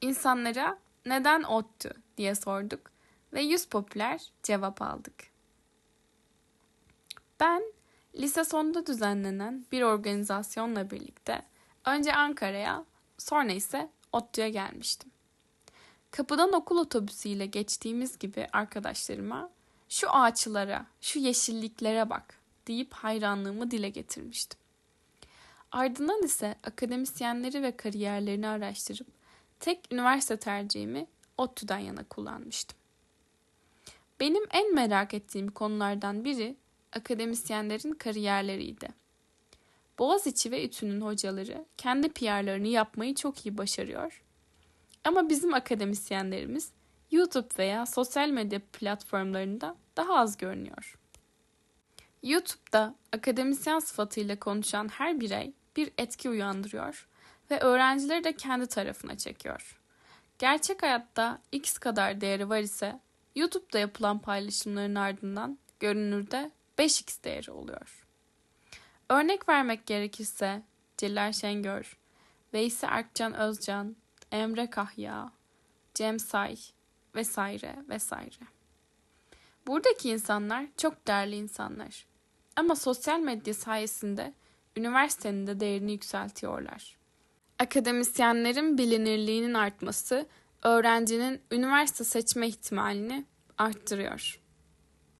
İnsanlara neden ODTÜ diye sorduk ve 100 popüler cevap aldık. Ben lise sonunda düzenlenen bir organizasyonla birlikte önce Ankara'ya sonra ise ODTÜ'ye gelmiştim. Kapıdan okul otobüsüyle geçtiğimiz gibi arkadaşlarıma şu ağaçlara, şu yeşilliklere bak deyip hayranlığımı dile getirmiştim. Ardından ise akademisyenleri ve kariyerlerini araştırıp tek üniversite tercihimi ODTÜ'den yana kullanmıştım. Benim en merak ettiğim konulardan biri akademisyenlerin kariyerleriydi. Boğaziçi ve İTÜ'nün hocaları kendi PR'larını yapmayı çok iyi başarıyor. Ama bizim akademisyenlerimiz YouTube veya sosyal medya platformlarında daha az görünüyor. YouTube'da akademisyen sıfatıyla konuşan her birey bir etki uyandırıyor ve öğrencileri de kendi tarafına çekiyor. Gerçek hayatta X kadar değeri var ise YouTube'da yapılan paylaşımların ardından görünürde 5x değeri oluyor. Örnek vermek gerekirse Celal Şengör, Veysi Erkcan Özcan, Emre Kahya, Cem Say vesaire vesaire. Buradaki insanlar çok değerli insanlar. Ama sosyal medya sayesinde üniversitenin de değerini yükseltiyorlar. Akademisyenlerin bilinirliğinin artması öğrencinin üniversite seçme ihtimalini arttırıyor.